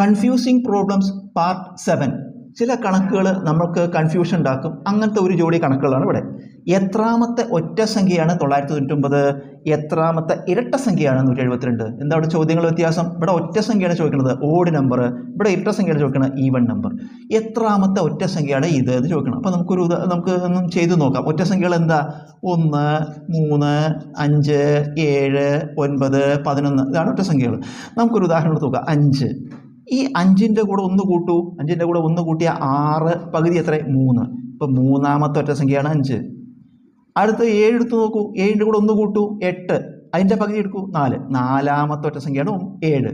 Confusing problems part seven ചില കണക്കുകൾ നമുക്ക് കൺഫ്യൂഷൻ ഉണ്ടാക്കും. അങ്ങനത്തെ ഒരു ജോഡി കണക്കുകളാണ് ഇവിടെ. എത്രാമത്തെ ഒറ്റ സംഖ്യയാണ് തൊള്ളായിരത്തി തൊണ്ണൂറ്റൊമ്പത് എത്രാമത്തെ ഇരട്ട സംഖ്യയാണ് നൂറ്റി എഴുപത്തിരണ്ട് എന്താ അവിടെ ചോദ്യങ്ങൾ വ്യത്യാസം? ഇവിടെ ഒറ്റ സംഖ്യയാണ് ചോദിക്കുന്നത് ഓഡ് നമ്പർ ഇവിടെ ഇരട്ട സംഖ്യയാണ് ചോദിക്കുന്നത് ഈവൺ നമ്പർ എത്രാമത്തെ ഒറ്റ സംഖ്യയാണ് ഇത് എന്ന് ചോദിക്കണം. അപ്പോൾ നമുക്കൊരു നമുക്ക് ഒന്നും ചെയ്തു നോക്കാം. ഒറ്റ സംഖ്യകൾ എന്താ? ഒന്ന് മൂന്ന് അഞ്ച് ഏഴ് ഒൻപത് പതിനൊന്ന്. ഇതാണ് ഒറ്റ സംഖ്യകൾ. നമുക്കൊരു ഉദാഹരണം എടുത്ത് നോക്കാം. അഞ്ച്. ഈ അഞ്ചിന്റെ കൂടെ ഒന്ന് കൂട്ടൂ. അഞ്ചിന്റെ കൂടെ ഒന്ന് കൂട്ടിയ ആറ് പകുതി എത്ര? മൂന്ന്. ഇപ്പം മൂന്നാമത്തെ ഒറ്റ സംഖ്യയാണ് അഞ്ച്. അടുത്ത് ഏഴ് എടുത്ത് നോക്കൂ. ഏഴിന്റെ കൂടെ ഒന്ന് കൂട്ടൂ. എട്ട്. അതിന്റെ പകുതി എടുക്കൂ. നാല്. നാലാമത്തെ ഒറ്റ സംഖ്യയാണ് ഏഴ്.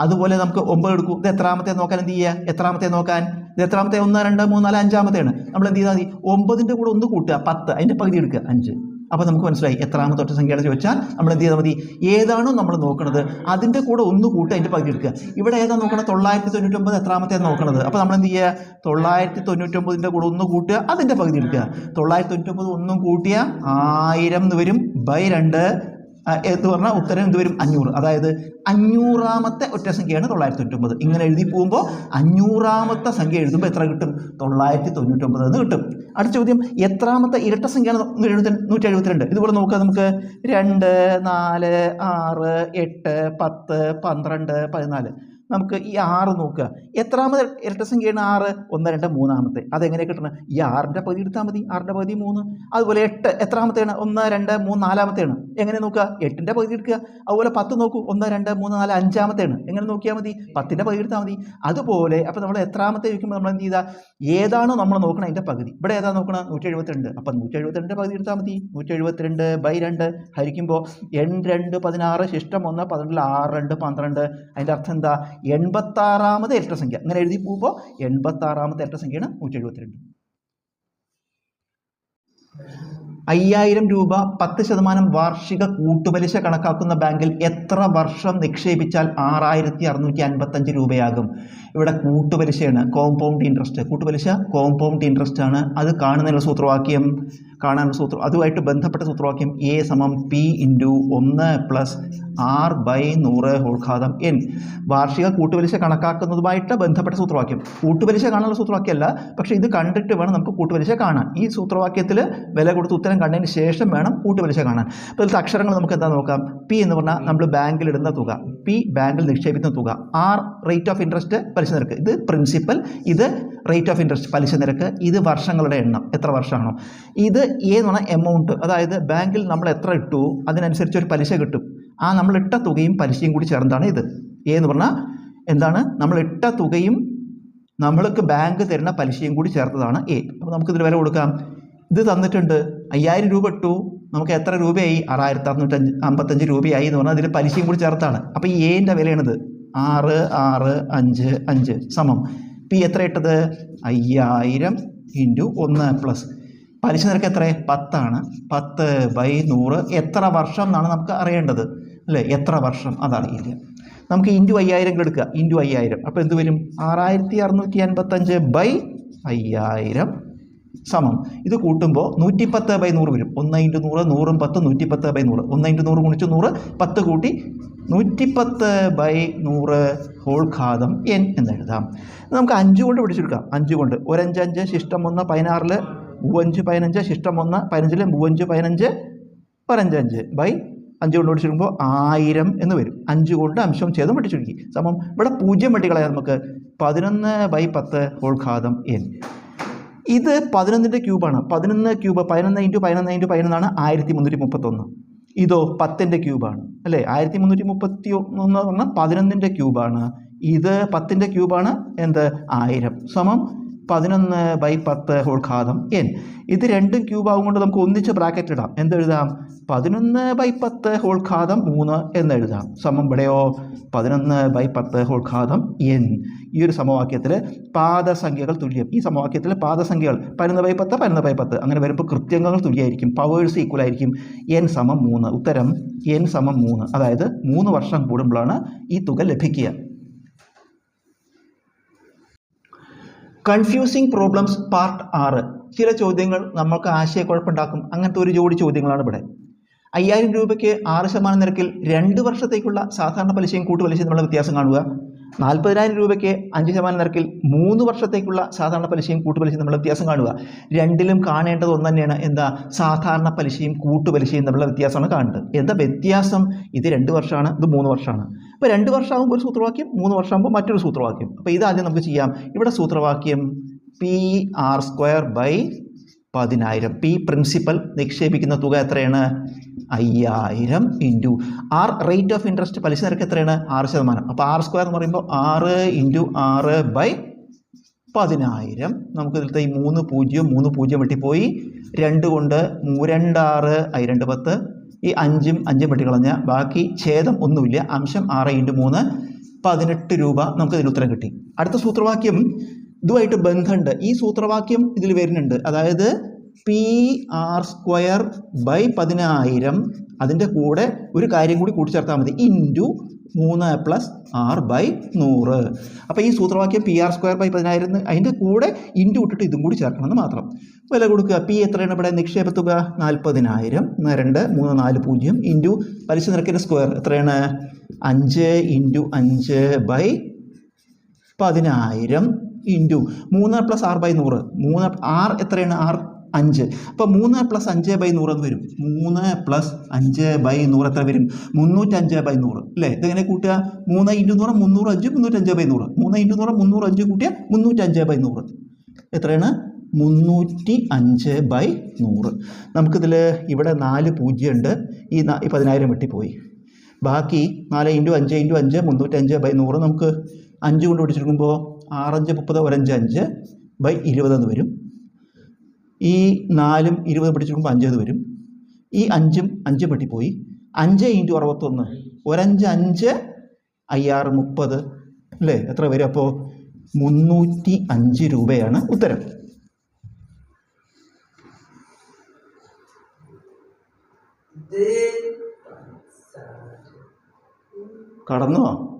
അതുപോലെ നമുക്ക് ഒമ്പത് എടുക്കൂ. ഇത് എത്രാമത്തെ നോക്കാൻ എന്ത് ചെയ്യുക എത്രാമത്തെ നോക്കാൻ? ഇത് എത്രാമത്തെ? ഒന്ന് രണ്ട് മൂന്ന് നാല് അഞ്ചാമത്തെയാണ്. നമ്മൾ എന്ത് ചെയ്താൽ മതി? ഒമ്പതിന്റെ കൂടെ ഒന്ന് കൂട്ടുക. പത്ത്. അതിന്റെ പകുതി എടുക്കുക. അഞ്ച്. അപ്പോൾ നമുക്ക് മനസ്സിലായി എത്രാമത്തെ ഒറ്റ സംഖ്യയാണ് ചോദിച്ചാൽ നമ്മൾ എന്ത് ചെയ്താൽ മതി? ഏതാണോ നമ്മൾ നോക്കുന്നത് അതിന്റെ കൂടെ ഒന്ന് കൂട്ടി അതിന്റെ പകുതി എടുക്കുക. ഇവിടെ ഏതാ നോക്കണത്? തൊള്ളായിരത്തി തൊണ്ണൂറ്റൊമ്പത് എത്രാമത്തെ നോക്കണത്? അപ്പോൾ നമ്മൾ എന്ത് ചെയ്യുക? തൊള്ളായിരത്തി തൊണ്ണൂറ്റൊമ്പതിന്റെ കൂടെ ഒന്ന് കൂട്ടുക അതിന്റെ പകുതി എടുക്കുക. തൊള്ളായിരത്തി തൊണ്ണൂറ്റൊമ്പത് ഒന്നും കൂട്ടിയ ആയിരം എന്ന് വരും. ബൈ രണ്ട്. എന്ന് പറഞ്ഞാൽ ഉത്തരം എന്ത് വരും? അഞ്ഞൂറ്. അതായത് അഞ്ഞൂറാമത്തെ ഒറ്റ സംഖ്യയാണ് തൊള്ളായിരത്തി തൊണ്ണൂറ്റൊമ്പത് ഇങ്ങനെ എഴുതി പോകുമ്പോൾ അഞ്ഞൂറാമത്തെ സംഖ്യ എഴുതുമ്പോൾ എത്ര കിട്ടും? തൊള്ളായിരത്തി തൊണ്ണൂറ്റൊമ്പത് എന്ന് കിട്ടും. അടുത്ത ചോദ്യം എത്രാമത്തെ ഇരട്ട സംഖ്യയാണ് എഴുപത്തി നൂറ്റി എഴുപത്തിരണ്ട് ഇതുപോലെ നോക്കുക നമുക്ക് രണ്ട് നാല് ആറ് എട്ട് പത്ത് പന്ത്രണ്ട് പതിനാല്. നമുക്ക് ഈ ആറ് നോക്കുക. എത്രാമത്? ഇരട്ട സംഖ്യയാണ് ആറ്. ഒന്ന് രണ്ട് മൂന്നാമത്തെ അതെങ്ങനെ കിട്ടണം? ഈ ആറിന്റെ പകുതി എടുത്താൽ മതി. ആറിന്റെ പകുതി മൂന്ന്. അതുപോലെ എട്ട്. എത്രാമത്തെയാണ് ഒന്ന് രണ്ട് മൂന്ന് നാലാമത്തെയാണ് എങ്ങനെ നോക്കുക? എട്ടിന്റെ പകുതി എടുക്കുക. അതുപോലെ പത്ത് നോക്കൂ. ഒന്ന് രണ്ട് മൂന്ന് നാല് അഞ്ചാമത്തെയാണ് എങ്ങനെ നോക്കിയാൽ മതി? പത്തിന്റെ പകുതി എടുത്താൽ മതി. അതുപോലെ അപ്പോൾ നമ്മൾ എത്രാമത്തെ ചോദിക്കുമ്പോൾ നമ്മൾ എന്ത് ചെയ്താൽ ഏതാണോ നമ്മൾ നോക്കണം അതിന്റെ പകുതി. ഇവിടെ ഏതാ നോക്കണം? നൂറ്റി എഴുപത്തിരണ്ട് അപ്പം നൂറ്റി എഴുപത്തിരണ്ട് പകുതി എടുത്താൽ മതി. നൂറ്റി എഴുപത്തിരണ്ട് ബൈ രണ്ട് ഹരിക്കുമ്പോൾ എൺ രണ്ട് പതിനാറ് ശിഷ്ടം ഒന്ന് പന്ത്രണ്ടിൽ ആറ് രണ്ട് പന്ത്രണ്ട്. അതിന്റെ അർത്ഥം എന്താ? എൺപത്താറാമത് ഇരട്ട സംഖ്യ. അങ്ങനെ എഴുതി പോകുമ്പോൾ എൺപത്താറാമത്തെ ഇരട്ട സംഖ്യയാണ് നൂറ്റി എഴുപത്തിരണ്ട്. അയ്യായിരം രൂപ പത്ത് ശതമാനം വാർഷിക കൂട്ടുപലിശ കണക്കാക്കുന്ന ബാങ്കിൽ എത്ര വർഷം നിക്ഷേപിച്ചാൽ ആറായിരത്തി അറുന്നൂറ്റി അൻപത്തഞ്ച് രൂപയാകും? ഇവിടെ കൂട്ടുപലിശയാണ് കോമ്പൗണ്ട് ഇൻട്രസ്റ്റ് കൂട്ടുപലിശ കോമ്പൗണ്ട് ഇൻട്രസ്റ്റ് ആണ്. അത് കാണുന്നതിനുള്ള സൂത്രവാക്യം കാണാനുള്ള സൂത്രം അതുമായിട്ട് ബന്ധപ്പെട്ട സൂത്രവാക്യം എ സമം പി ഇന്റു ഒന്ന് പ്ലസ് ആർ ബൈ നൂറ് ഹോൾഘാതം എൻ വാർഷിക കൂട്ടുപലിശ കണക്കാക്കുന്നതുമായിട്ട് ബന്ധപ്പെട്ട സൂത്രവാക്യം. കൂട്ടുപലിശ കാണാനുള്ള സൂത്രവാക്യമല്ല പക്ഷേ ഇത് കണ്ടിട്ട് വേണം നമുക്ക് കൂട്ടുപലിശ കാണാൻ. ഈ സൂത്രവാക്യത്തിൽ വില കൊടുത്ത് ഉത്തരം കണ്ടതിന് ശേഷം വേണം കൂട്ടുപലിശ കാണാൻ. അപ്പോൾ ഇതിലത്തെ അക്ഷരങ്ങൾ നമുക്ക് എന്താ നോക്കാം? പി എന്ന് പറഞ്ഞാൽ നമ്മൾ ബാങ്കിൽ ഇടുന്ന തുക. പി ബാങ്കിൽ നിക്ഷേപിക്കുന്ന തുക. ആർ റേറ്റ് ഓഫ് ഇൻട്രസ്റ്റ് പലിശ നിരക്ക്. ഇത് പ്രിൻസിപ്പൽ ഇത് റേറ്റ് ഓഫ് ഇൻട്രസ്റ്റ് പലിശ നിരക്ക്. ഇത് വർഷങ്ങളുടെ എണ്ണം. എത്ര വർഷമാണോ? ഇത് എ എന്ന് പറഞ്ഞാൽ എമൗണ്ട് അതായത് ബാങ്കിൽ നമ്മൾ എത്ര ഇട്ടു അതിനനുസരിച്ച് ഒരു പലിശ കിട്ടും. ആ നമ്മൾ ഇട്ട തുകയും പലിശയും കൂടി ചേർന്നതാണ് ഇത്. എ എന്ന് പറഞ്ഞാൽ എന്താണ്? നമ്മൾ ഇട്ട തുകയും നമ്മൾക്ക് ബാങ്ക് തരുന്ന പലിശയും കൂടി ചേർത്തതാണ് എ അപ്പോൾ നമുക്കിതിൽ വില കൊടുക്കാം. ഇത് തന്നിട്ടുണ്ട് അയ്യായിരം രൂപ ഇട്ടു. നമുക്ക് എത്ര രൂപയായി? ആറായിരത്തി അറുന്നൂറ്റഞ്ച് അമ്പത്തഞ്ച് രൂപയായി എന്ന് പറഞ്ഞാൽ അതിൽ പലിശയും കൂടി ചേർത്താണ്. അപ്പോൾ ഈ എന്റെ വിലയാണിത്. ആറ് ആറ് അഞ്ച് അഞ്ച് സമം. പി എത്ര ഇട്ടത്? അയ്യായിരം ഇന്റു ഒന്ന് പ്ലസ്. പലിശ നിരക്ക് എത്ര? പത്താണ്. പത്ത് ബൈ നൂറ്. എത്ര വർഷം എന്നാണ് നമുക്ക് അറിയേണ്ടത്. അല്ലേ? എത്ര വർഷം? അതറിയില്ല നമുക്ക് ഇന്റു അയ്യായിരം എടുക്കുക. ഇന്റു അയ്യായിരം. അപ്പോൾ എന്ത് വരും? ആറായിരത്തി അറുന്നൂറ്റി അൻപത്തഞ്ച് ബൈ അയ്യായിരം സമം. ഇത് കൂട്ടുമ്പോൾ നൂറ്റിപ്പത്ത് ബൈ നൂറ് വരും. ഒന്ന് ഇന്റു നൂറ് നൂറും പത്ത് നൂറ്റിപ്പത്ത് ബൈ നൂറ്. ഒന്ന് ഇന്റു നൂറ് ഗുണിച്ച് നൂറ് പത്ത് കൂട്ടി നൂറ്റിപ്പത്ത് ബൈ നൂറ് ഹോൾ ഘാതം എൻ എന്ന് എഴുതാം. നമുക്ക് അഞ്ച് കൊണ്ട് പിടിച്ചെടുക്കാം. അഞ്ച് കൊണ്ട്. ഒരഞ്ച് അഞ്ച് ശിഷ്ടം ഒന്ന് പതിനാറിൽ മൂവഞ്ച് പതിനഞ്ച് ശിഷ്ടം ഒന്ന് പതിനഞ്ചിൽ മൂവഞ്ച് പതിനഞ്ച് പതിനഞ്ചഞ്ച് ബൈ അഞ്ച് കൊണ്ട് പിടിച്ചെടുക്കുമ്പോൾ ആയിരം എന്ന് വരും. അഞ്ച് കൊണ്ട് അംശം ചെയ്തും വെട്ടിച്ചുരുക്കി സമം. ഇവിടെ പൂജ്യം വെട്ടിക്കളയാം നമുക്ക്. പതിനൊന്ന് ബൈ പത്ത് ഹോൾ ഘാതം എൻ ഇത് പതിനൊന്നിന്റെ ക്യൂബാണ്. പതിനൊന്ന് ക്യൂബ് പതിനൊന്ന് ഇന്റു പതിനൊന്ന് ഇന്റു പതിനൊന്നാണ് ആയിരത്തി മുന്നൂറ്റി മുപ്പത്തൊന്ന് ഇതോ പത്തിന്റെ ക്യൂബാണ് അല്ലേ? ആയിരത്തി മുന്നൂറ്റി മുപ്പത്തി ഒന്ന് പറഞ്ഞാൽ പതിനൊന്നിന്റെ ക്യൂബാണ്. ഇത് പത്തിന്റെ ക്യൂബാണ് എന്ത്? ആയിരം. സമം പതിനൊന്ന് ബൈ പത്ത് ഹോൾ ഘാതം എൻ ഇത് രണ്ടും ക്യൂബ് ആവുകൊണ്ട് നമുക്ക് ഒന്നിച്ച് ബ്രാക്കറ്റ് ഇടാം. എന്തെഴുതാം പതിനൊന്ന് ബൈ പത്ത് ഹോൾ ഘാതം മൂന്ന് എന്നെഴുതാം സമം ഇവിടെയോ? പതിനൊന്ന് ബൈ പത്ത് ഹോൾ ഘാതം എൻ ഈ ഒരു സമവാക്യത്തിൽ പാദസംഖ്യകൾ തുല്യം. ഈ സമവാക്യത്തിൽ പാദസംഖ്യകൾ പതിനൊന്ന് ബൈ പത്ത് പതിനൊന്ന് ബൈ പത്ത്. അങ്ങനെ വരുമ്പോൾ കൃത്യങ്ങൾ തുല്യമായിരിക്കും പവേഴ്സ് ഈക്വൽ ആയിരിക്കും. എൻ സമം മൂന്ന്. ഉത്തരം എൻ സമം മൂന്ന്. അതായത് മൂന്ന് വർഷം കൂടുമ്പോഴാണ് ഈ തുക ലഭിക്കുക. കൺഫ്യൂസിങ് പ്രോബ്ലംസ് പാർട്ട് ആറ്. ചില ചോദ്യങ്ങൾ നമ്മൾക്ക് ആശയക്കുഴപ്പമുണ്ടാക്കും. അങ്ങനത്തെ ഒരു ജോഡി ചോദ്യങ്ങളാണ് ഇവിടെ. അയ്യായിരം രൂപയ്ക്ക് ആറ് ശതമാനം നിരക്കിൽ രണ്ട് വർഷത്തേക്കുള്ള സാധാരണ പലിശയും കൂട്ടുപലിശയും തമ്മിലുള്ള വ്യത്യാസം കാണുക. നാൽപ്പതിനായിരം രൂപയ്ക്ക് അഞ്ച് ശതമാനം നിരക്കിൽ മൂന്ന് വർഷത്തേക്കുള്ള സാധാരണ പലിശയും കൂട്ടുപലിശയും തമ്മിലുള്ള വ്യത്യാസം കാണുക. രണ്ടിലും കാണേണ്ടത് ഒന്ന് തന്നെയാണ് എന്താ? സാധാരണ പലിശയും കൂട്ടുപലിശയും തമ്മിലുള്ള വ്യത്യാസമാണ് കാണേണ്ടത് എന്താ വ്യത്യാസം? ഇത് രണ്ട് വർഷമാണ് ഇത് മൂന്ന് വർഷമാണ്. അപ്പോൾ രണ്ട് വർഷമാകുമ്പോൾ ഒരു സൂത്രവാക്യം മൂന്ന് വർഷമാകുമ്പോൾ മറ്റൊരു സൂത്രവാക്യം. അപ്പോൾ ഇതാദ്യം നമുക്ക് ചെയ്യാം. ഇവിടെ സൂത്രവാക്യം പി ആർ സ്ക്വയർ ബൈ പതിനായിരം. പി പ്രിൻസിപ്പൽ നിക്ഷേപിക്കുന്ന തുക എത്രയാണ്? അയ്യായിരം into R rate of interest പലിശ നിരക്ക് എത്രയാണ്? ആറ് ശതമാനം. അപ്പോൾ ആർ സ്ക്വയർ എന്ന് പറയുമ്പോൾ ആറ് ഇന്റു ആറ് ബൈ പതിനായിരം. നമുക്ക് ഇതിലത്തെ ഈ മൂന്ന് പൂജ്യം മൂന്ന് പൂജ്യം വെട്ടിപ്പോയി. രണ്ട് കൊണ്ട് രണ്ടാറ് ഐ രണ്ട് പത്ത്. ഈ അഞ്ചും അഞ്ചും വെട്ടിക്കളഞ്ഞ ബാക്കി ഛേദം ഒന്നുമില്ല. അംശം ആറ് ഇന്റു മൂന്ന് പതിനെട്ട് രൂപ നമുക്ക് ഇതിൽ ഉത്തരം കിട്ടി. അടുത്ത സൂത്രവാക്യം ഇതുമായിട്ട് ബന്ധമുണ്ട്. ഈ സൂത്രവാക്യം ഇതിൽ വരുന്നുണ്ട്. അതായത് പി ആർ സ്ക്വയർ ബൈ പതിനായിരം അതിന്റെ കൂടെ ഒരു കാര്യം കൂടി കൂട്ടിച്ചേർത്താൽ മതി. ഇന്റു മൂന്ന് പ്ലസ് ആർ ബൈ നൂറ്. അപ്പോൾ ഈ സൂത്രവാക്യം പി ആർ സ്ക്വയർ ബൈ പതിനായിരം അതിന്റെ കൂടെ ഇന്റു ഇട്ടിട്ട് ഇതും കൂടി ചേർക്കണമെന്ന് മാത്രം. വില കൊടുക്കുക. പി എത്രയാണ് ഇവിടെ? നിക്ഷേപ തുക നാൽപ്പതിനായിരം രണ്ട് മൂന്ന് നാല് പൂജ്യം. ഇന്റു പലിശ നിരക്കിന്റെ സ്ക്വയർ എത്രയാണ്? അഞ്ച് ഇന്റു അഞ്ച് ബൈ പതിനായിരം ഇന്റു മൂന്ന് പ്ലസ് ആർ ബൈ നൂറ്. മൂന്ന് ആർ എത്രയാണ്? ആറ് അഞ്ച്. അപ്പോൾ മൂന്ന് പ്ലസ് അഞ്ച് ബൈ നൂറ് എന്ന് വരും. മൂന്ന് പ്ലസ് അഞ്ച് ബൈ നൂറ് എത്ര വരും? മുന്നൂറ്റഞ്ച് ബൈ നൂറ്. അല്ലേ? ഇതെങ്ങനെ കൂട്ടുക? മൂന്ന് ഇന്റു നൂറ് മുന്നൂറ് അഞ്ച് മുന്നൂറ്റഞ്ച് ബൈ നൂറ്. മൂന്ന് ഇന്റു നൂറ് മുന്നൂറ് അഞ്ച് കൂട്ടിയാൽ മുന്നൂറ്റഞ്ച് ബൈ നൂറ്. എത്രയാണ്? മുന്നൂറ്റി അഞ്ച് ബൈ നൂറ്. നമുക്കിതിൽ ഇവിടെ നാല് പൂജ്യം ഉണ്ട്. ഈ ഈ പതിനായിരം വെട്ടിപ്പോയി. ബാക്കി നാല് ഇന്റു അഞ്ച് ഇന്റു അഞ്ച് മുന്നൂറ്റഞ്ച് ബൈ നൂറ് നമുക്ക് അഞ്ച് കൊണ്ട് പിടിച്ചെടുക്കുമ്പോൾ ആറഞ്ച് മുപ്പത് ഒരഞ്ച് അഞ്ച് ബൈ ഇരുപതെന്ന് വരും. ഈ നാലും ഇരുപത് പിടിച്ചെടുക്കുമ്പോൾ അഞ്ചത് വരും. ഈ അഞ്ചും അഞ്ച് വെട്ടിപ്പോയി അഞ്ച് ഇന്റു അറുപത്തൊന്ന്. ഒരഞ്ച് അഞ്ച് അയ്യാറ് മുപ്പത്. അല്ലേ? എത്ര വരും? അപ്പോൾ മുന്നൂറ്റി അഞ്ച് രൂപയാണ് ഉത്തരം. കടന്നോ?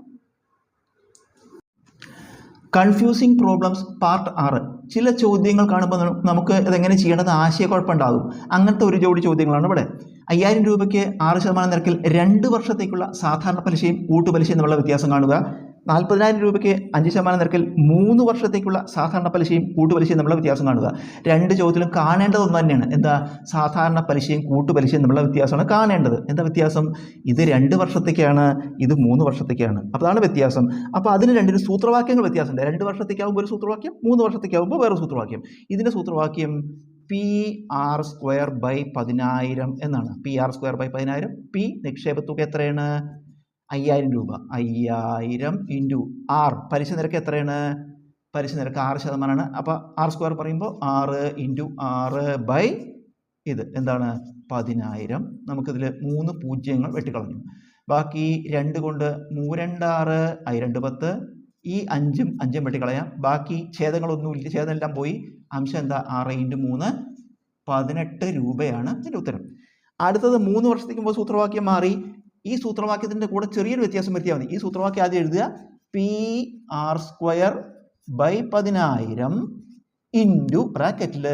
കൺഫ്യൂസിങ് പ്രോബ്ലംസ് പാർട്ട് ആറ്. ചില ചോദ്യങ്ങൾ കാണുമ്പോൾ നമുക്ക് ഇതെങ്ങനെ ചെയ്യേണ്ടത് ആശയക്കുഴപ്പമുണ്ടാകും. അങ്ങനത്തെ ഒരു ജോഡി ചോദ്യങ്ങളാണ് ഇവിടെ. അയ്യായിരം രൂപയ്ക്ക് ആറ് ശതമാനം നിരക്കിൽ രണ്ട് വർഷത്തേക്കുള്ള സാധാരണ പലിശയും കൂട്ടുപലിശയും എന്നുള്ള വ്യത്യാസം കാണുക. നാൽപ്പതിനായിരം രൂപയ്ക്ക് അഞ്ച് ശതമാനം നിരക്കിൽ മൂന്ന് വർഷത്തേക്കുള്ള സാധാരണ പലിശയും കൂട്ടുപലിശയും തമ്മിലുള്ള വ്യത്യാസം കാണുക. രണ്ട് ചോദ്യത്തിലും കാണേണ്ടത് ഒന്ന് തന്നെയാണ്. എന്താ? സാധാരണ പലിശയും കൂട്ടുപലിശയും തമ്മിലുള്ള വ്യത്യാസമാണ് കാണേണ്ടത്. എന്താ വ്യത്യാസം? ഇത് രണ്ട് വർഷത്തേക്കാണ് ഇത് മൂന്ന് വർഷത്തേക്കാണ്. അപ്പോൾ അതാണ് വ്യത്യാസം. അപ്പോൾ അതിന് രണ്ടിനും സൂത്രവാക്യങ്ങൾ വ്യത്യാസമുണ്ട്. രണ്ട് വർഷത്തേക്കാവുമ്പോൾ ഒരു സൂത്രവാക്യം മൂന്ന് വർഷത്തേക്കാവുമ്പോൾ വേറെ സൂത്രവാക്യം. ഇതിന്റെ സൂത്രവാക്യം പി ആർ സ്ക്വയർ ബൈ പതിനായിരം എന്നാണ്. പി ആർ സ്ക്വയർ ബൈ പതിനായിരം. പി നിക്ഷേപ തുക എത്രയാണ്? അയ്യായിരം രൂപ. അയ്യായിരം ഇന്റു ആർ പലിശ നിരക്ക് എത്രയാണ്? പലിശ നിരക്ക് ആറ് ശതമാനമാണ്. അപ്പോൾ ആർ സ്ക്വയർ പറയുമ്പോൾ ആറ് ഇന്റു ആറ് ബൈ ഇത് എന്താണ്? പതിനായിരം. നമുക്കിതിൽ മൂന്ന് പൂജ്യങ്ങൾ വെട്ടിക്കളഞ്ഞു. ബാക്കി രണ്ട് കൊണ്ട് മൂരണ്ടാറ് ഐ രണ്ട് പത്ത് ഈ അഞ്ചും അഞ്ചും വെട്ടിക്കളയാം. ബാക്കി ഛേദങ്ങളൊന്നുമില്ല ഛേദമെല്ലാം പോയി. അംശം എന്താ? ആറ് ഇന്റു മൂന്ന് പതിനെട്ട് രൂപയാണ് ഇതിന്റെ ഉത്തരം. അടുത്തത് മൂന്ന് വർഷത്തേക്ക് മുമ്പ് സൂത്രവാക്യം മാറി. ഈ സൂത്രവാക്യത്തിന്റെ കൂടെ ചെറിയൊരു വ്യത്യാസം വരുത്തിയാൽ മതി. ഈ സൂത്രവാക്യം ആദ്യം എഴുതുക. പി ആർ സ്ക്വയർ ബൈ പതിനായിരം ഇന്റു ബ്രാക്കറ്റിൽ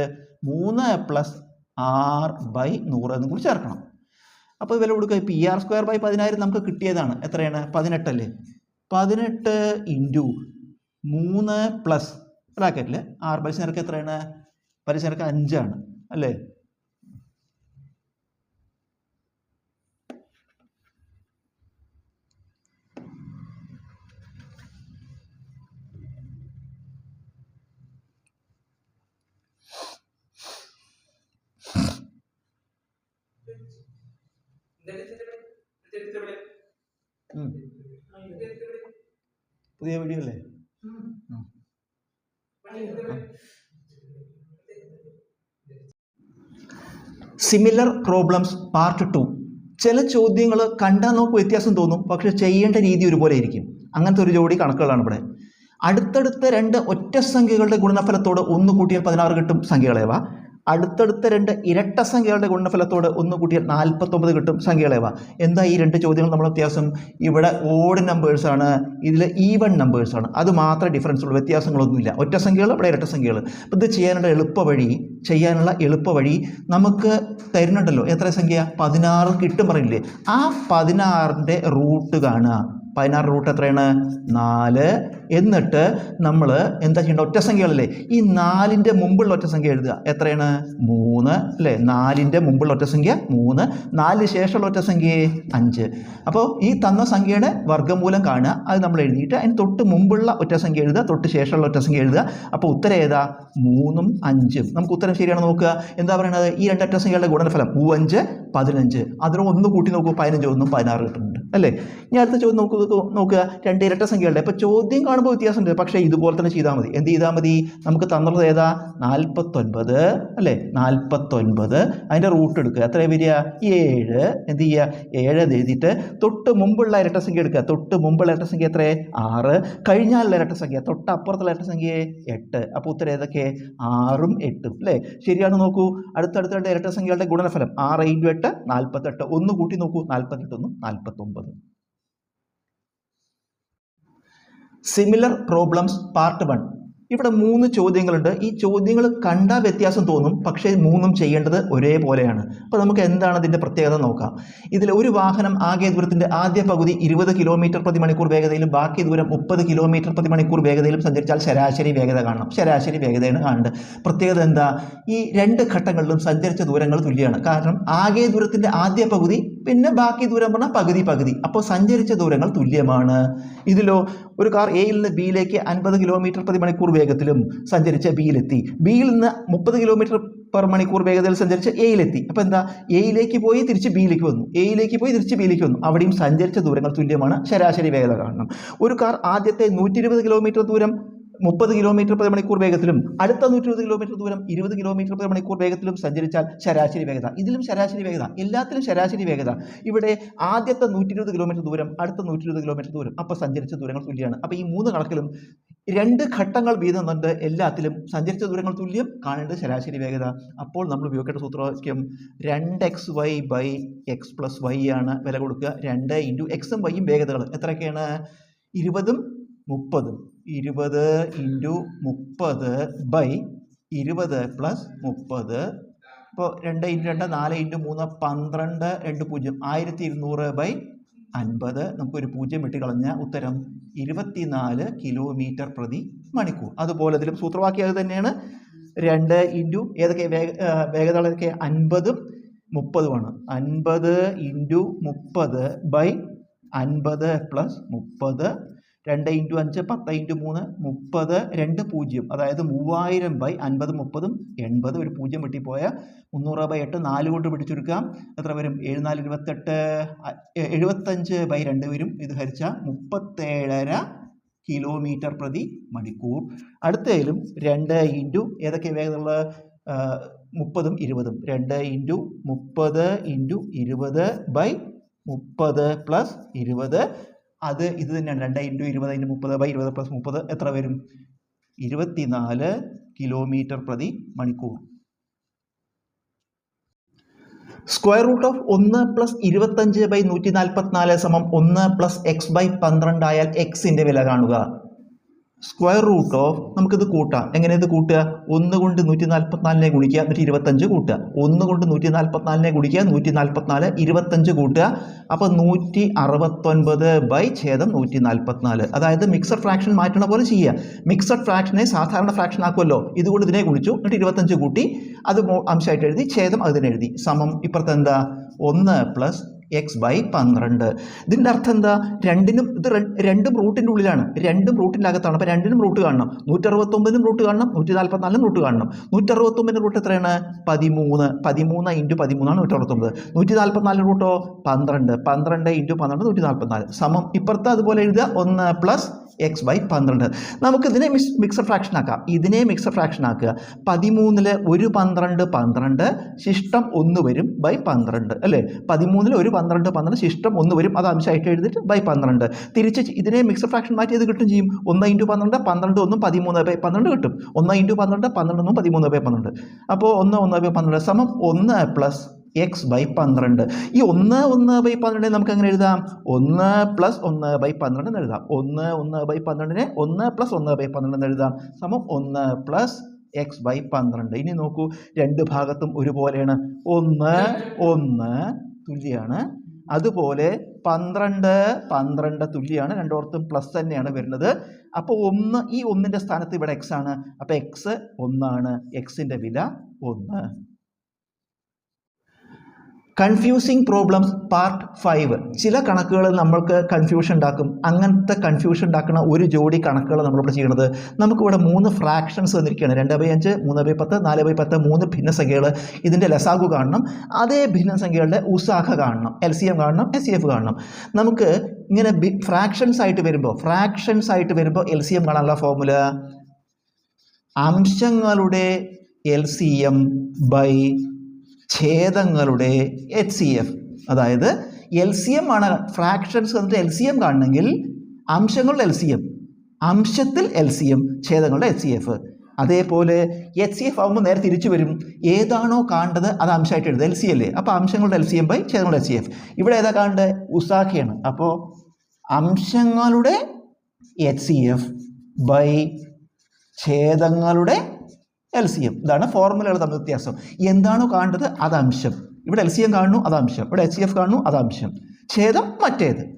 മൂന്ന് പ്ലസ് ആർ ബൈ നൂറ് എന്നും കൂടി ചേർക്കണം. അപ്പോൾ വില കൊടുക്കുക. പി ആർ സ്ക്വയർ ബൈ പതിനായിരം നമുക്ക് കിട്ടിയതാണ്. എത്രയാണ്? പതിനെട്ടല്ലേ പതിനെട്ട് ഇന്റു മൂന്ന് പ്ലസ് ബ്രാക്കറ്റിൽ ആർ പലിശ നിരക്ക് എത്രയാണ്? പലിശ നിരക്ക് അഞ്ചാണ്. അല്ലേ? പുതിയ വീഡിയോ അല്ലേ സിമിലർ പ്രോബ്ലംസ് പാർട്ട് ടു ചില ചോദ്യങ്ങൾ കണ്ടാൽ നമുക്ക് വ്യത്യാസം തോന്നും. പക്ഷെ ചെയ്യേണ്ട രീതി ഒരുപോലെ ആയിരിക്കും അങ്ങനത്തെ ഒരു ജോഡി കണക്കുകളാണ് ഇവിടെ. അടുത്തടുത്ത രണ്ട് ഒറ്റ സംഖ്യകളുടെ ഗുണനഫലത്തോട് ഒന്ന് കൂട്ടിയാൽ പതിനാറ് കിട്ടും സംഖ്യകളേവ. അടുത്തടുത്ത രണ്ട് ഇരട്ട സംഖ്യകളുടെ ഗുണഫലത്തോട് ഒന്ന് കൂട്ടിയാൽ നാൽപ്പത്തൊമ്പത് കിട്ടും സംഖ്യകളേവ. എന്താ ഈ രണ്ട് ചോദ്യങ്ങൾ നമ്മൾ വ്യത്യാസം? ഇവിടെ ഓഡ് നമ്പേഴ്സാണ് ഇതിൽ ഈവൺ നമ്പേഴ്സാണ് അത് മാത്രമേ ഡിഫറൻസ് ഉള്ളൂ വ്യത്യാസങ്ങളൊന്നുമില്ല. ഒറ്റ സംഖ്യകൾ ഇവിടെ ഇരട്ട സംഖ്യകൾ. അപ്പോൾ ഇത് ചെയ്യാനുള്ള എളുപ്പ വഴി ചെയ്യാനുള്ള എളുപ്പ വഴി നമുക്ക് തരുന്നുണ്ടല്ലോ. എത്ര സംഖ്യ? പതിനാറ് കിട്ടും പറയില്ലേ ആ പതിനാറിന്റെ റൂട്ട് കാണുക. പതിനാറ് റൂട്ട് എത്രയാണ്? നാല്. എന്നിട്ട് നമ്മൾ എന്താ ചെയ്യേണ്ട? ഒറ്റ സംഖ്യകളല്ലേ? ഈ നാലിന്റെ മുമ്പുള്ള ഒറ്റ സംഖ്യ എഴുതുക. എത്രയാണ്? മൂന്ന്. അല്ലേ? നാലിന്റെ മുമ്പുള്ള ഒറ്റ സംഖ്യ മൂന്ന്. നാലിന് ശേഷമുള്ള ഒറ്റ സംഖ്യ അഞ്ച്. അപ്പോൾ ഈ തന്ന സംഖ്യയുടെ വർഗമൂലം കാണുക. അത് നമ്മൾ എഴുതിയിട്ട് അതിന് തൊട്ട് മുമ്പുള്ള ഒറ്റ സംഖ്യ എഴുതുക. തൊട്ട് ശേഷമുള്ള ഒറ്റ സംഖ്യ എഴുതുക. അപ്പോൾ ഉത്തരം ഏതാ? മൂന്നും അഞ്ചും. നമുക്ക് ഉത്തരം ശരിയാണ് നോക്കുക? എന്താ പറയുന്നത് ഈ രണ്ട് സംഖ്യകളുടെ ഗുണനഫലം. മൂവഞ്ച് പതിനഞ്ച്. അതിന് ഒന്ന് കൂട്ടി നോക്കുമ്പോൾ പതിനഞ്ച് ഒന്നും പതിനാറ് കിട്ടുന്നുണ്ട്. അല്ലേ? ഇനി അടുത്ത ചോദ്യം നോക്കൂ- നോക്കുക. രണ്ട് ഇരട്ട സംഖ്യകളുടെ. ഇപ്പോൾ ചോദ്യം കാണുമ്പോൾ വ്യത്യാസമുണ്ട്. പക്ഷേ ഇതുപോലെ തന്നെ ചെയ്താൽ മതി. എന്ത് ചെയ്താൽ മതി? നമുക്ക് തന്നുള്ളത് ഏതാ? നാൽപ്പത്തൊൻപത് അല്ലേ? നാൽപ്പത്തൊൻപത് അതിന്റെ റൂട്ട് എടുക്കുക. എത്ര വരിക? ഏഴ്. എന്ത് ചെയ്യുക? ഏഴ് എഴുതിയിട്ട് തൊട്ട് മുമ്പുള്ള ഇരട്ട സംഖ്യ എടുക്കുക. തൊട്ട് മുമ്പുള്ള ഇരട്ട സംഖ്യ എത്ര ആറ്. കഴിഞ്ഞാലുള്ള ഇരട്ട സംഖ്യ. തൊട്ട് അപ്പുറത്തുള്ള ഇരട്ട സംഖ്യ എട്ട്. അപ്പോൾ ഉത്തരം ഏതൊക്കെ? ആറും എട്ടും. അല്ലേ? ശരിയാണ് നോക്കൂ. അടുത്തടുത്ത രണ്ട് ഇരട്ട സംഖ്യകളുടെ ഗുണനഫലം. ആറ് ഇന്റു എട്ട് നാൽപ്പത്തെട്ട് ഒന്ന് കൂട്ടി നോക്കൂ. നാൽപ്പത്തെട്ടൊന്നും നാൽപ്പത്തൊമ്പത് സിമിലർ പ്രോബ്ലംസ് പാർട്ട് വൺ ഇവിടെ മൂന്ന് ചോദ്യങ്ങളുണ്ട്. ഈ ചോദ്യങ്ങൾ കണ്ടാൽ വ്യത്യാസം തോന്നും. പക്ഷേ മൂന്നും ചെയ്യേണ്ടത് ഒരേപോലെയാണ്. അപ്പോൾ നമുക്ക് എന്താണ് അതിന്റെ പ്രത്യേകത നോക്കാം. ഇതിൽ ഒരു വാഹനം ആകെ ദൂരത്തിന്റെ ആദ്യ പകുതി ഇരുപത് കിലോമീറ്റർ പ്രതി മണിക്കൂർ വേഗതയിലും ബാക്കി ദൂരം മുപ്പത് കിലോമീറ്റർ പ്രതി മണിക്കൂർ വേഗതയിലും സഞ്ചരിച്ചാൽ ശരാശരി വേഗത കാണണം. ശരാശരി വേഗതയാണ് കാണേണ്ടത്. പ്രത്യേകത എന്താ? ഈ രണ്ട് ഘട്ടങ്ങളിലും സഞ്ചരിച്ച ദൂരങ്ങൾ തുല്യമാണ്. കാരണം ആകെ ദൂരത്തിന്റെ ആദ്യ പകുതി പിന്നെ ബാക്കി ദൂരം പറഞ്ഞാൽ പകുതി പകുതി. അപ്പോൾ സഞ്ചരിച്ച ദൂരങ്ങൾ തുല്യമാണ്. ഇതിലോ ഒരു കാർ എയിൽ നിന്ന് ബിയിലേക്ക് അൻപത് കിലോമീറ്റർ പ്രതി മണിക്കൂർ വേഗത്തിലും സഞ്ചരിച്ച് ബിയിലെത്തി ബിയിൽ നിന്ന് മുപ്പത് കിലോമീറ്റർ പെർ മണിക്കൂർ വേഗതയിൽ സഞ്ചരിച്ച് എയിലെത്തി അപ്പോൾ എന്താ? എയിലേക്ക് പോയി തിരിച്ച് ബിയിലേക്ക് വന്നു. എയിലേക്ക് പോയി തിരിച്ച് ബിയിലേക്ക് വന്നു. അവിടെയും സഞ്ചരിച്ച ദൂരങ്ങൾ തുല്യമാണ് ശരാശരി വേഗത കാണണം ഒരു കാർ ആദ്യത്തെ നൂറ്റി കിലോമീറ്റർ ദൂരം മുപ്പത് കിലോമീറ്റർ പ്രതി മണിക്കൂർ വേഗത്തിലും അടുത്ത നൂറ്റി ഇരുപത് കിലോമീറ്റർ ദൂരം ഇരുപത് കിലോമീറ്റർ പ്രതി മണിക്കൂർ വേഗത്തിലും സഞ്ചരിച്ചാൽ ശരാശരി വേഗത. ഇതിലും ശരാശരി വേഗത. എല്ലാത്തിലും ശരാശരി വേഗത. ഇവിടെ ആദ്യത്തെ നൂറ്റി ഇരുപത് കിലോമീറ്റർ ദൂരം അടുത്ത നൂറ്റി ഇരുപത് കിലോമീറ്റർ ദൂരം. അപ്പോൾ സഞ്ചരിച്ച ദൂരങ്ങൾ തുല്യമാണ് അപ്പോൾ ഈ മൂന്ന് കണക്കിലും രണ്ട് ഘട്ടങ്ങൾ വീതം കൊണ്ട് എല്ലാത്തിലും. സഞ്ചരിച്ച ദൂരങ്ങൾ തുല്യം കാണേണ്ടത് ശരാശരി വേഗത. അപ്പോൾ നമ്മൾ ഉപയോഗിക്കേണ്ട സൂത്രവാക്യം രണ്ട് X Y by X plus Y ആണ് വില കൊടുക്കുക. രണ്ട് ഇന്റു എക്സും വൈയും വേഗതകൾ എത്രയൊക്കെയാണ്? ഇരുപതും മുപ്പതും. ഇരുപത് ഇന്റു മുപ്പത് ബൈ ഇരുപത് പ്ലസ് മുപ്പത്. ഇപ്പോൾ രണ്ട് ഇന്റു രണ്ട് നാല് ഇന്റു മൂന്ന് പന്ത്രണ്ട് രണ്ട് പൂജ്യം. ആയിരത്തി ഇരുന്നൂറ് ബൈ അൻപത്. നമുക്കൊരു പൂജ്യം വെട്ടിക്കളഞ്ഞ ഉത്തരം ഇരുപത്തിനാല് കിലോമീറ്റർ പ്രതി മണിക്കൂർ. അതുപോലെ ഇതിലും സൂത്രവാക്യം അത് തന്നെയാണ്. രണ്ട് ഇന്റു ഏതൊക്കെ? വേഗ വേഗതകളൊക്കെ അൻപതും മുപ്പതുമാണ്. അൻപത് ഇന്റു മുപ്പത് ബൈ അൻപത് പ്ലസ് മുപ്പത്. രണ്ട് ഇന്റു അഞ്ച് പത്ത് ഇന്റു മൂന്ന് മുപ്പത് രണ്ട് പൂജ്യം. അതായത് മൂവായിരം ബൈ അൻപത് മുപ്പതും എൺപത് ഒരു പൂജ്യം വെട്ടിപ്പോയ മുന്നൂറ് ബൈ എട്ട് നാല് കൊണ്ട് പിടിച്ചെടുക്കാം. എത്ര വരും? എഴുന്നാൽ നാല് ഇരുപത്തെട്ട് എഴുപത്തഞ്ച് ബൈ രണ്ട് വരും. ഇത് ഹരിച്ച മുപ്പത്തേഴര കിലോമീറ്റർ പ്രതി മണിക്കൂർ. അടുത്തതിലും രണ്ട് ഇന്റു ഏതൊക്കെ വേഗതയുള്ള മുപ്പതും ഇരുപതും. രണ്ട് ഇന്റു മുപ്പത് ഇന്റു ഇരുപത് ബൈ മുപ്പത് പ്ലസ് ഇരുപത് അത് ഇത് തന്നെയാണ്. രണ്ട് ഇന്റു ഇരുപത് ഇന്റു മുപ്പത് ബൈ ഇരുപത് പ്ലസ് മുപ്പത് എത്ര വരും? ഇരുപത്തിനാല് കിലോമീറ്റർ പ്രതി മണിക്കൂർ. സ്ക്വയർ റൂട്ട് ഓഫ് ഒന്ന് പ്ലസ് ഇരുപത്തഞ്ച് ബൈ നൂറ്റി നാൽപ്പത്തിനാല് സമം ഒന്ന് പ്ലസ് എക്സ് ബൈ പന്ത്രണ്ടായാൽ എക്സിന്റെ വില കാണുക. സ്ക്വയർ റൂട്ട് ഓഫ് നമുക്കിത് കൂട്ടാം. എങ്ങനെ ഇത് കൂട്ടുക? ഒന്ന് കൊണ്ട് നൂറ്റി നാൽപ്പത്തിനാലിനെ ഗുണിക്കുക എന്നിട്ട് ഇരുപത്തഞ്ച് കൂട്ടുക. ഒന്ന് കൊണ്ട് നൂറ്റി നാൽപ്പത്തിനാലിനെ ഗുണിക്കുക നൂറ്റി നാൽപ്പത്തിനാല് ഇരുപത്തഞ്ച് കൂട്ടുക. അപ്പോൾ നൂറ്റി അറുപത്തൊൻപത് ബൈ ഛേദം നൂറ്റി നാൽപ്പത്തിനാല് അതായത് മിക്സഡ് ഫ്രാക്ഷൻ മാറ്റണ പോലെ ചെയ്യുക. മിക്സഡ് ഫ്രാക്ഷനെ സാധാരണ ഫ്രാക്ഷൻ ആക്കുമല്ലോ. ഇതുകൊണ്ട് ഇതിനെ ഗുണിച്ചു എന്നിട്ട് ഇരുപത്തഞ്ച് കൂട്ടി അത് അംശമായിട്ട് എഴുതി ഛേദം അതിനെ എഴുതി. സമം ഇപ്പുറത്തെന്താ? ഒന്ന് പ്ലസ് എക്സ് ബൈ പന്ത്രണ്ട്. ഇതിന്റെ അർത്ഥം എന്താ? രണ്ടിനും ഇത് രണ്ടും റൂട്ടിന്റെ ഉള്ളിലാണ്. രണ്ടും റൂട്ടിന്റെ അകത്താണ്. അപ്പോൾ രണ്ടിനും റൂട്ട് കാണണം. നൂറ്ററുപത്തൊമ്പതിനും റൂട്ട് കാണണം. നൂറ്റി നാൽപ്പത്തിനാലിനും റൂട്ട് കാണണം നൂറ്ററുപത്തൊമ്പതിന് റൂട്ട് എത്രയാണ് പതിമൂന്ന്. പതിമൂന്ന് ഇന്റു പതിമൂന്നാണ് നൂറ്ററുപത്തൊമ്പത്. നൂറ്റി നാൽപ്പത്തിനാലിന് റൂട്ടോ പന്ത്രണ്ട്. പന്ത്രണ്ട് ഇന്റു പന്ത്രണ്ട് നൂറ്റി നാൽപ്പത്തിനാല് സമം ഇപ്പുറത്ത് അതുപോലെ എഴുതുക. ഒന്ന് പ്ലസ് എക്സ് ബൈ പന്ത്രണ്ട്. നമുക്കിതിനെ മിക്സ് മിക്സഡ് ഫ്രാക്ഷൻ ആക്കാം. ഇതിനെ മിക്സഡ് ഫ്രാക്ഷൻ ആക്കുക. പതിമൂന്നിൽ ഒരു പന്ത്രണ്ട് പന്ത്രണ്ട്. ശിഷ്ടം ഒന്ന് വരും ബൈ പന്ത്രണ്ട്. അല്ലേ? പതിമൂന്നിൽ ഒരു പന്ത്രണ്ട് പന്ത്രണ്ട് ശിഷ്ടം ഒന്ന് വരും. അത് അംശമായിട്ട് എഴുതിയിട്ട് ബൈ പന്ത്രണ്ട്. തിരിച്ച് ഇതിനെ മിക്സഡ് ഫ്രാക്ഷൻ മാറ്റി ഇത് കിട്ടും ചെയ്യും? ഒന്ന് ഇന്റു പന്ത്രണ്ട് പന്ത്രണ്ട് ഒന്നും പതിമൂന്ന് ബൈ പന്ത്രണ്ട് കിട്ടും. ഒന്ന് ഇന്റു പന്ത്രണ്ട് പന്ത്രണ്ട് ഒന്നും പതിമൂന്ന് ബൈ പന്ത്രണ്ട്. അപ്പോൾ ഒന്ന് ഒന്ന് ബൈ പന്ത്രണ്ട് സമം ഒന്ന് പ്ലസ് എക്സ് ബൈ പന്ത്രണ്ട്. ഈ ഒന്ന് ഒന്ന് ബൈ പന്ത്രണ്ടിനെ നമുക്ക് എങ്ങനെ എഴുതാം? ഒന്ന് പ്ലസ് ഒന്ന് ബൈ പന്ത്രണ്ട് എന്ന് എഴുതാം. ഒന്ന് ഒന്ന് ബൈ പന്ത്രണ്ടിനെ ഒന്ന് പ്ലസ് ഒന്ന് ബൈ പന്ത്രണ്ട് എന്ന് എഴുതാം. സമം ഒന്ന് പ്ലസ് എക്സ് ബൈ പന്ത്രണ്ട്. ഇനി നോക്കൂ രണ്ട് ഭാഗത്തും ഒരുപോലെയാണ്. ഒന്ന് ഒന്ന് തുല്യമാണ് അതുപോലെ പന്ത്രണ്ട് പന്ത്രണ്ട് തുല്യമാണ് രണ്ടോർത്തും പ്ലസ് തന്നെയാണ് വരുന്നത്. അപ്പോൾ ഒന്ന് ഈ ഒന്നിന്റെ സ്ഥാനത്ത് ഇവിടെ എക്സ് ആണ്. അപ്പോൾ എക്സ് ഒന്നാണ്. എക്സിന്റെ വില ഒന്ന്. കൺഫ്യൂസിങ് പ്രോബ്ലംസ് പാർട്ട് ഫൈവ് ചില കണക്കുകൾ നമ്മൾക്ക് കൺഫ്യൂഷൻ ഉണ്ടാക്കും. അങ്ങനത്തെ കൺഫ്യൂഷൻ ഉണ്ടാക്കുന്ന ഒരു ജോഡി കണക്കുകൾ നമ്മളിവിടെ ചെയ്യണത് നമുക്കിവിടെ മൂന്ന് ഫ്രാക്ഷൻസ് വന്നിരിക്കുകയാണ്. രണ്ട് ബൈ അഞ്ച് മൂന്ന് ബൈ പത്ത് നാല് ബൈ പത്ത് മൂന്ന് ഭിന്നസംഖ്യകൾ ഇതിന്റെ ലസാഗു കാണണം. അതേ ഭിന്നസംഖ്യകളുടെ ഉസാഖ കാണണം. എൽ സി എം കാണണം എസ് സി എഫ് കാണണം. നമുക്ക് ഇങ്ങനെ ഫ്രാക്ഷൻസ് ആയിട്ട് വരുമ്പോൾ ഫ്രാക്ഷൻസ് ആയിട്ട് വരുമ്പോൾ എൽ സി എം കാണാനുള്ള ഫോർമുല അംശങ്ങളുടെ എൽ സി എം ബൈ ഛേദങ്ങളുടെ എച്ച് സി എഫ് അതായത് എൽ സി എം ആണ് ഫ്രാക്ഷൻസ് വന്നിട്ട് എൽ സി എം കാണണമെങ്കിൽ അംശങ്ങളുടെ എൽ സി എം അംശത്തിൽ എൽ സി എം ഛേദങ്ങളുടെ എച്ച് സി എഫ് അതേപോലെ എച്ച് സി എഫ് ആകുമ്പോൾ നേരെ തിരിച്ചു വരും. ഏതാണോ കാണേണ്ടത് അത് അംശമായിട്ട് എഴുതുക. എൽ സി അല്ലേ? അപ്പോൾ അംശങ്ങളുടെ എൽ സി എം ബൈ ഛേദങ്ങളുടെ എച്ച് സി എഫ് ഇവിടെ ഏതാ കാണേണ്ടത്? ഉസാഖയാണ് അപ്പോൾ അംശങ്ങളുടെ എച്ച് സി എഫ് ബൈ ഛേദങ്ങളുടെ എൽ സി എം ഇതാണ് ഫോർമുലകൾ തമ്മിൽ വ്യത്യാസം. എന്താണോ കാണേണ്ടത് അത് അംശം. ഇവിടെ എൽ സി എം കാണുന്നു അത് അംശം. ഇവിടെ എച്ച് എഫ് കാണുന്നു അത് അംശം. ഛേദം മറ്റേത്.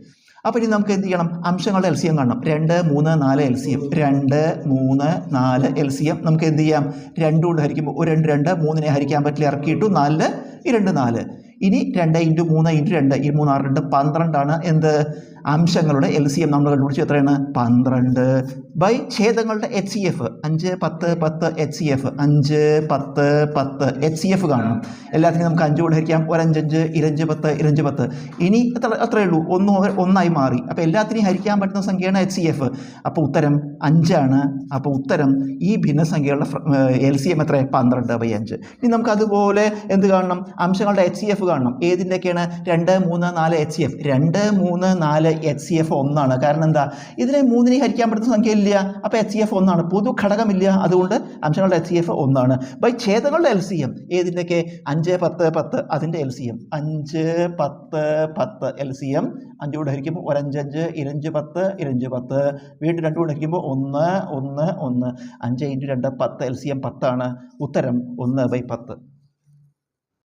അപ്പോൾ ഇനി നമുക്ക് എന്ത് ചെയ്യണം? അംശങ്ങളുടെ എൽ സി എം കാണണം. രണ്ട് മൂന്ന് നാല് എൽ സി എം രണ്ട് മൂന്ന് നാല് എൽ സി എം നമുക്ക് എന്ത് ചെയ്യാം? രണ്ട് കൊണ്ട് ഹരിക്കുമ്പോൾ ഒരു രണ്ട് രണ്ട് മൂന്നിനെ ഹരിക്കാൻ പറ്റില്ല. ഇറക്കിയിട്ടു നാല് ഈ രണ്ട് നാല്. ഇനി രണ്ട് ഇന്റു മൂന്ന് ഇന്റു രണ്ട്. ഈ മൂന്ന് ആറ് രണ്ട് പന്ത്രണ്ടാണ്. എന്ത്? അംശങ്ങളുടെ എൽ സി എം നമ്മൾ കണ്ടുപിടിച്ചു. എത്രയാണ്? പന്ത്രണ്ട്. ബൈ ഛേദങ്ങളുടെ എച്ച് സി എഫ് അഞ്ച് പത്ത് പത്ത് എച്ച് സി എഫ് അഞ്ച് പത്ത് പത്ത് എച്ച് സി എഫ് കാണണം. എല്ലാത്തിനും നമുക്ക് അഞ്ച് കൊണ്ട് ഹരിക്കാം. ഒരഞ്ചഞ്ച് ഇരഞ്ച് പത്ത് ഇരഞ്ച് പത്ത്. ഇനി എത്ര അത്രയേ ഉള്ളൂ. ഒന്ന് ഒന്നായി മാറി. അപ്പോൾ എല്ലാത്തിനെയും ഹരിക്കാൻ പറ്റുന്ന സംഖ്യയാണ് എച്ച് സി എഫ് അപ്പോൾ ഉത്തരം അഞ്ചാണ്. അപ്പോൾ ഉത്തരം ഈ ഭിന്നസംഖ്യകളുടെ എൽ സി എം എത്ര പന്ത്രണ്ട് ബൈ അഞ്ച്. ഇനി നമുക്ക് അതുപോലെ എന്ത് കാണണം? അംശങ്ങളുടെ എച്ച് സി എഫ് കാണണം. ഏതിന്റെയൊക്കെയാണ് രണ്ട് മൂന്ന് നാല് എച്ച് സി എഫ് രണ്ട് മൂന്ന് നാല് എച്ച് സി എഫ് ഒന്നാണ്. കാരണം എന്താ? ഇതിനെ മൂന്നിനെ ഹരിക്കാൻ പറ്റുന്ന സംഖ്യ ഇല്ല. അപ്പോൾ എച്ച് സി എഫ് ഒന്നാണ്. പൊതു ഘടകമില്ല. അതുകൊണ്ട് അംശങ്ങളുടെ എച്ച് സി എഫ് ഒന്നാണ്. ബൈ ഛേദങ്ങളുടെ എൽ സി എം ഏതിന്റെയൊക്കെ? അഞ്ച് പത്ത് പത്ത്. അതിന്റെ എൽ സി എം അഞ്ച് പത്ത് പത്ത് എൽ സി എം അഞ്ച് കൂടെ ഹരിക്കുമ്പോൾ ഒരഞ്ചഞ്ച് ഇരഞ്ച് പത്ത് ഇരഞ്ച് പത്ത്. വീണ്ടും രണ്ട് കൂടെ ഹരിക്കുമ്പോൾ ഒന്ന് ഒന്ന് ഒന്ന്. അഞ്ച് ഇന്റു രണ്ട് പത്ത്. എൽ സി എം പത്താണ്. ഉത്തരം ഒന്ന് ബൈ പത്ത്.